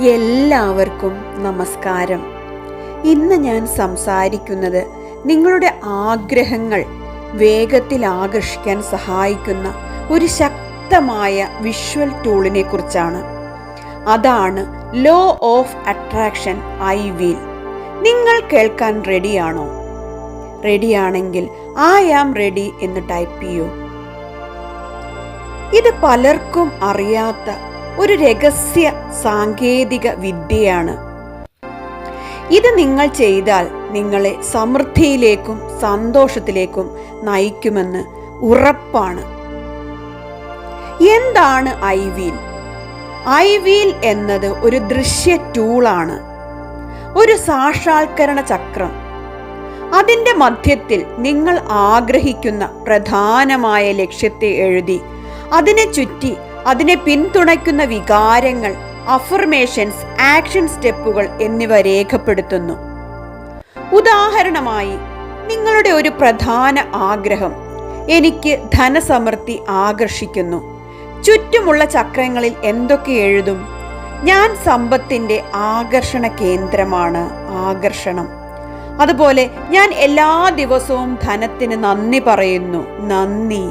എല്ലാവർക്കും നമസ്കാരം. ഇന്ന് ഞാൻ സംസാരിക്കുന്നത് നിങ്ങളുടെ ആഗ്രഹങ്ങൾ വേഗത്തിൽ ആകർഷിക്കാൻ സഹായിക്കുന്ന ഒരു ശക്തമായ വിഷ്വൽ ടൂളിനെ കുറിച്ചാണ്. അതാണ് law of attraction AI wheel. നിങ്ങൾ കേൾക്കാൻ റെഡിയാണോ? റെഡിയാണെങ്കിൽ ഐ ആം റെഡി എന്ന് ടൈപ്പ് ചെയ്യൂ. ഇത് പലർക്കും അറിയാത്ത ഒരു രഹസ്യ സാങ്കേതിക വിദ്യയാണ്. ഇത് നിങ്ങൾ ചെയ്താൽ നിങ്ങളെ സമൃദ്ധിയിലേക്കും സന്തോഷത്തിലേക്കും നയിക്കുമെന്ന് ഉറപ്പാണ്. എന്താണ് ഐ വീൽ? ഐ വീൽ എന്നത് ഒരു ദൃശ്യ ടൂളാണ് ഒരു സാക്ഷാത്കരണ ചക്രം. അതിന്റെ മധ്യത്തിൽ നിങ്ങൾ ആഗ്രഹിക്കുന്ന പ്രധാനമായ ലക്ഷ്യത്തെ എഴുതി അതിനെ ചുറ്റി അതിനെ പിന്തുണയ്ക്കുന്ന വികാരങ്ങൾ അഫർമേഷൻസ് ആക്ഷൻ സ്റ്റെപ്പുകൾ എന്നിവ രേഖപ്പെടുത്തുന്നു. ഉദാഹരണമായി നിങ്ങളുടെ ഒരു പ്രധാന ആഗ്രഹം എനിക്ക് ധനസമൃദ്ധി ആകർഷിക്കുന്നു. ചുറ്റുമുള്ള ചക്രങ്ങളിൽ എന്തൊക്കെ എഴുതും? ഞാൻ സമ്പത്തിന്റെ ആകർഷണ കേന്ദ്രമാണ് ആകർഷണം. അതുപോലെ ഞാൻ എല്ലാ ദിവസവും ധനത്തിന് നന്ദി പറയുന്നു. നന്ദി.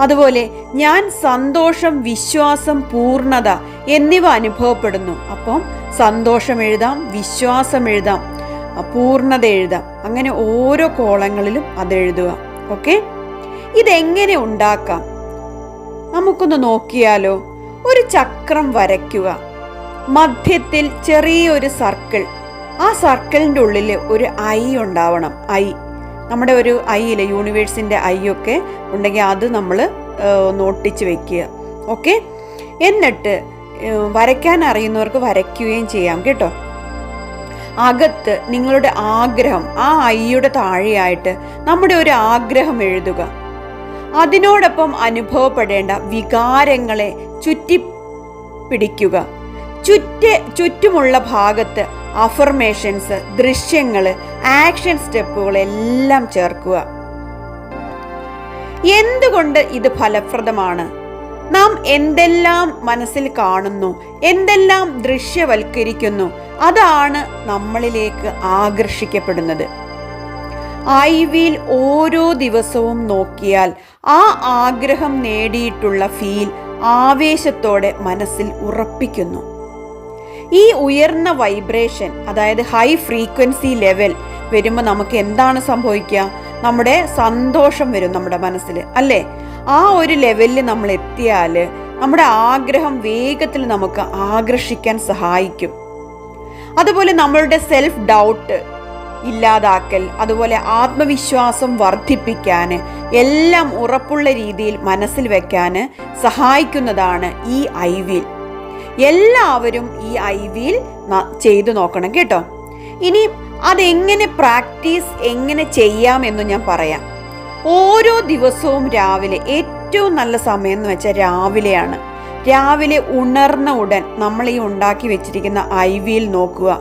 അതുപോലെ ഞാൻ സന്തോഷം വിശ്വാസം പൂർണത എന്നിവ അനുഭവപ്പെടുന്നു. അപ്പം സന്തോഷം എഴുതാം വിശ്വാസം എഴുതാം പൂർണത എഴുതാം. അങ്ങനെ ഓരോ കോളങ്ങളിലും അത് എഴുതുക. ഓക്കെ? ഇതെങ്ങനെ ഉണ്ടാക്കാം? നമുക്കൊന്ന് നോക്കിയാലോ. ഒരു ചക്രം വരയ്ക്കുക. മധ്യത്തിൽ ചെറിയൊരു സർക്കിൾ. ആ സർക്കിളിന്റെ ഉള്ളിൽ ഒരു ഐ ഉണ്ടാവണം. ഐ. നമ്മുടെ ഒരു ഐയിലെ യൂണിവേഴ്സിന്റെ ഐ ഒക്കെ ഉണ്ടെങ്കിൽ അത് നമ്മൾ നോട്ടിച്ച് വെക്കുക. ഓക്കെ? എന്നിട്ട് വരയ്ക്കാൻ അറിയുന്നവർക്ക് വരയ്ക്കുകയും ചെയ്യാം കേട്ടോ. അകത്ത് നിങ്ങളുടെ ആഗ്രഹം ആ ഐയുടെ താഴെയായിട്ട് നമ്മുടെ ഒരു ആഗ്രഹം എഴുതുക. അതിനോടൊപ്പം അനുഭവപ്പെടേണ്ട വികാരങ്ങളെ ചുറ്റി പിടിക്കുക ചുറ്റ് ചുറ്റുമുള്ള ഭാഗത്ത് അഫർമേഷൻസ് ദൃശ്യങ്ങൾ ആക്ഷൻ സ്റ്റെപ്പുകൾ എല്ലാം ചേർക്കുക. എന്തുകൊണ്ട് ഇത് ഫലപ്രദമാണ്? നാം എന്തെല്ലാം മനസ്സിൽ കാണുന്നു? എന്തെല്ലാം ദൃശ്യവൽക്കരിക്കുന്നു? അതാണ് നമ്മളിലേക്ക് ആകർഷിക്കപ്പെടുന്നത്. ഐ വീൽ ഓരോ ദിവസവും നോക്കിയാൽ ആ ആഗ്രഹം നേടിയിട്ടുള്ള ഫീൽ ആവേശത്തോടെ മനസ്സിൽ ഉറപ്പിക്കുന്നു. ഈ ഉയർന്ന വൈബ്രേഷൻ അതായത് ഹൈ ഫ്രീക്വൻസി ലെവൽ വരുമ്പോൾ നമുക്ക് എന്താണ് സംഭവിക്കുക? നമ്മുടെ സന്തോഷം വരും നമ്മുടെ മനസ്സിൽ അല്ലേ? ആ ഒരു ലെവലിൽ നമ്മൾ എത്തിയാൽ നമ്മുടെ ആഗ്രഹം വേഗത്തിൽ നമുക്ക് ആകർഷിക്കാൻ സഹായിക്കും. അതുപോലെ നമ്മളുടെ സെൽഫ് ഡൗട്ട് ഇല്ലാതാക്കൽ അതുപോലെ ആത്മവിശ്വാസം വർദ്ധിപ്പിക്കാൻ എല്ലാം ഉറപ്പുള്ള രീതിയിൽ മനസ്സിൽ വെക്കാൻ സഹായിക്കുന്നതാണ് ഈ ഐ എല്ലാവരും ഈ ഐ വിയിൽ ചെയ്തു നോക്കണം കേട്ടോ. ഇനി അതെങ്ങനെ പ്രാക്ടീസ് എങ്ങനെ ചെയ്യാം എന്ന് ഞാൻ പറയാം. ഓരോ ദിവസവും രാവിലെ ഏറ്റവും നല്ല സമയം എന്ന് വെച്ചാൽ രാവിലെയാണ്. രാവിലെ ഉണർന്ന ഉടൻ നമ്മൾ ഈ ഉണ്ടാക്കി വെച്ചിരിക്കുന്ന ഐ വിയിൽ നോക്കുക.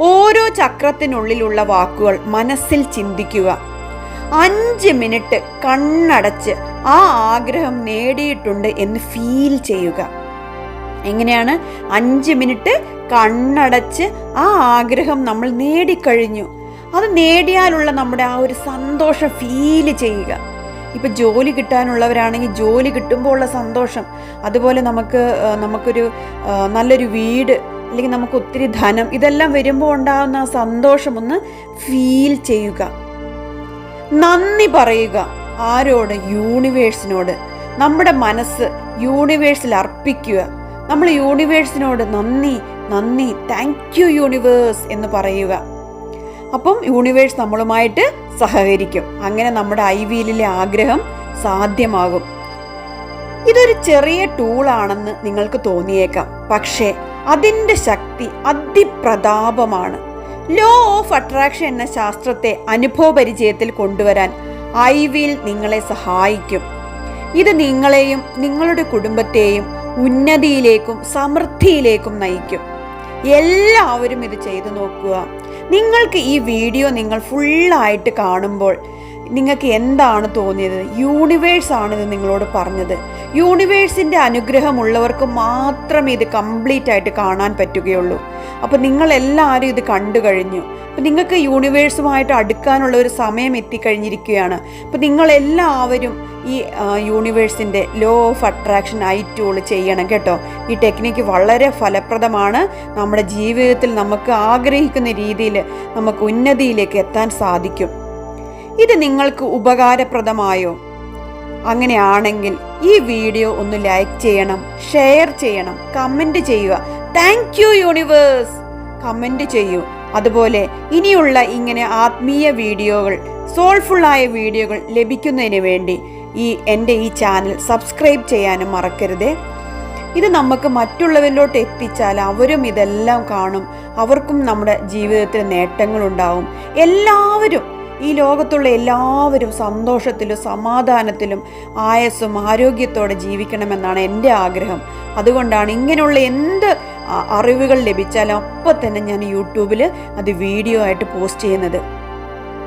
ഓരോ ചക്രത്തിനുള്ളിലുള്ള വാക്കുകൾ മനസ്സിൽ ചിന്തിക്കുക. അഞ്ച് മിനിറ്റ് കണ്ണടച്ച് ആ ആഗ്രഹം നേടിയിട്ടുണ്ട് എന്ന് ഫീൽ ചെയ്യുക. എങ്ങനെയാണ്? അഞ്ച് മിനിറ്റ് കണ്ണടച്ച് ആ ആഗ്രഹം നമ്മൾ നേടിക്കഴിഞ്ഞു. അത് നേടിയാലുള്ള നമ്മുടെ ആ ഒരു സന്തോഷം ഫീൽ ചെയ്യുക. ഇപ്പൊ ജോലി കിട്ടാനുള്ളവരാണെങ്കിൽ ജോലി കിട്ടുമ്പോൾ ഉള്ള സന്തോഷം. അതുപോലെ നമുക്ക് നമുക്കൊരു നല്ലൊരു വീട് അല്ലെങ്കിൽ നമുക്ക് ഒത്തിരി ധനം ഇതെല്ലാം വരുമ്പോൾ ഉണ്ടാകുന്ന ആ സന്തോഷം ഒന്ന് ഫീൽ ചെയ്യുക. നന്ദി പറയുക ആരോട്? യൂണിവേഴ്സിനോട് നമ്മുടെ മനസ്സ് യൂണിവേഴ്സിൽ അർപ്പിക്കുക. നമ്മൾ യൂണിവേഴ്സിനോട് നന്ദി നന്ദി താങ്ക് യു യൂണിവേഴ്സ് എന്ന് പറയുക. അപ്പം യൂണിവേഴ്സ് നമ്മളുമായിട്ട് സഹകരിക്കും. അങ്ങനെ നമ്മുടെ ഐ വീലിലെ ആഗ്രഹം സാധ്യമാകും. ഇതൊരു ചെറിയ ടൂളാണെന്ന് നിങ്ങൾക്ക് തോന്നിയേക്കാം. പക്ഷേ അതിന്റെ ശക്തി അതിപ്രതാപമാണ്. ലോ ഓഫ് അട്രാക്ഷൻ എന്ന ശാസ്ത്രത്തെ അനുഭവപരിചയത്തിൽ കൊണ്ടുവരാൻ ഐ വീൽ നിങ്ങളെ സഹായിക്കും. ഇത് നിങ്ങളെയും നിങ്ങളുടെ കുടുംബത്തെയും ഉന്നതിയിലേക്കും സമൃദ്ധിയിലേക്കും നയിക്കും. എല്ലാവരും ഇത് ചെയ്തു നോക്കുക. നിങ്ങൾക്ക് ഈ വീഡിയോ നിങ്ങൾ ഫുള്ളായിട്ട് കാണുമ്പോൾ നിങ്ങൾക്ക് എന്താണ് തോന്നിയത്? യൂണിവേഴ്സ് ആണ് ഇത് നിങ്ങളോട് പറഞ്ഞത്. യൂണിവേഴ്സിന്റെ അനുഗ്രഹമുള്ളവർക്ക് മാത്രമേ ഇത് കംപ്ലീറ്റ് ആയിട്ട് കാണാൻ പറ്റുകയുള്ളൂ. അപ്പോൾ നിങ്ങളെല്ലാവരും ഇത് കണ്ടു കഴിഞ്ഞു. അപ്പോൾ നിങ്ങൾക്ക് യൂണിവേഴ്സുമായിട്ട് അടുക്കാനുള്ള ഒരു സമയം എത്തിക്കഴിഞ്ഞിരിക്കുകയാണ്. അപ്പോൾ നിങ്ങളെല്ലാവരും ഈ യൂണിവേഴ്സിന്റെ law of attraction AI tool ചെയ്യണം കേട്ടോ. ഈ ടെക്നിക്ക് വളരെ ഫലപ്രദമാണ്. നമ്മുടെ ജീവിതത്തിൽ നമുക്ക് ആഗ്രഹിക്കുന്ന രീതിയിൽ നമുക്ക് ഉന്നതിയിലേക്ക് എത്താൻ സാധിക്കും. ഇത് നിങ്ങൾക്ക് ഉപകാരപ്രദമായോ? അങ്ങനെയാണെങ്കിൽ ഈ വീഡിയോ ഒന്ന് ലൈക്ക് ചെയ്യണം ഷെയർ ചെയ്യണം കമന്റ് ചെയ്യുക. താങ്ക് യു യൂണിവേഴ്സ് കമന്റ് ചെയ്യൂ. അതുപോലെ ഇനിയുള്ള ഇങ്ങനെ ആത്മീയ വീഡിയോകൾ സോൾഫുള്ളായ വീഡിയോകൾ ലഭിക്കുന്നതിന് വേണ്ടി ഈ എന്റെ ഈ ചാനൽ സബ്സ്ക്രൈബ് ചെയ്യാനും മറക്കരുതേ. ഇത് നമുക്ക് മറ്റുള്ളവരിലോട്ട് എത്തിച്ചാൽ അവരും ഇതെല്ലാം കാണും. അവർക്കും നമ്മുടെ ജീവിതത്തിൽ നേട്ടങ്ങളുണ്ടാവും. എല്ലാവരും ഈ ലോകത്തുള്ള എല്ലാവരും സന്തോഷത്തിലും സമാധാനത്തിലും ആയസ്സും ആരോഗ്യത്തോടെ ജീവിക്കണമെന്നാണ് എന്റെ ആഗ്രഹം. അതുകൊണ്ടാണ് ഇങ്ങനെയുള്ള എന്ത് അറിവുകൾ ലഭിച്ചാലും അപ്പം തന്നെ ഞാൻ യൂട്യൂബിൽ അത് വീഡിയോ ആയിട്ട് പോസ്റ്റ് ചെയ്യുന്നത്.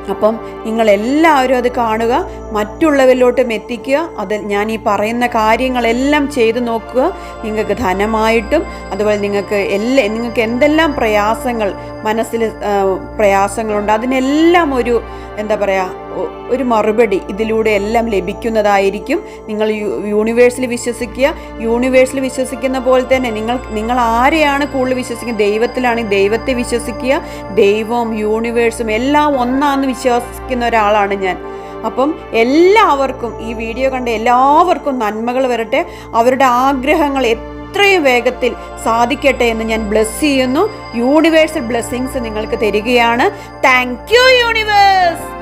അപ്പം നിങ്ങൾ എല്ലാവരും അത് കാണുക മറ്റുള്ളവരിലോട്ടും എത്തിക്കുക അത് ഞാൻ ഈ പറയുന്ന കാര്യങ്ങളെല്ലാം ചെയ്തു നോക്കുക. നിങ്ങൾക്ക് ധനമായിട്ടും അതുപോലെ നിങ്ങൾക്ക് എല്ലാ നിങ്ങൾക്ക് എന്തെല്ലാം പ്രയാസങ്ങൾ മനസ്സിൽ പ്രയാസങ്ങളുണ്ട് അതിനെല്ലാം ഒരു എന്താ പറയുക ഒരു മറുപടി ഇതിലൂടെ എല്ലാം ലഭിക്കുന്നതായിരിക്കും. നിങ്ങൾ യൂണിവേഴ്സിൽ വിശ്വസിക്കുക. യൂണിവേഴ്സിൽ വിശ്വസിക്കുന്ന പോലെ തന്നെ നിങ്ങൾ നിങ്ങൾ ആരെയാണ് കൂടുതൽ വിശ്വസിക്കുന്നത് ദൈവത്തിലാണെങ്കിൽ ദൈവത്തെ വിശ്വസിക്കുക. ദൈവവും യൂണിവേഴ്സും എല്ലാം ഒന്നാന്ന് വിശ്വസിക്കുന്ന ഒരാളാണ് ഞാൻ. അപ്പം എല്ലാവർക്കും ഈ വീഡിയോ കണ്ട എല്ലാവർക്കും നന്മകൾ വരട്ടെ. അവരുടെ ആഗ്രഹങ്ങൾ എത്രയും വേഗത്തിൽ സാധിക്കട്ടെ എന്ന് ഞാൻ ബ്ലെസ് ചെയ്യുന്നു. യൂണിവേഴ്സൽ ബ്ലെസ്സിങ്സ് നിങ്ങൾക്ക് തരികയാണ്. Thank you universe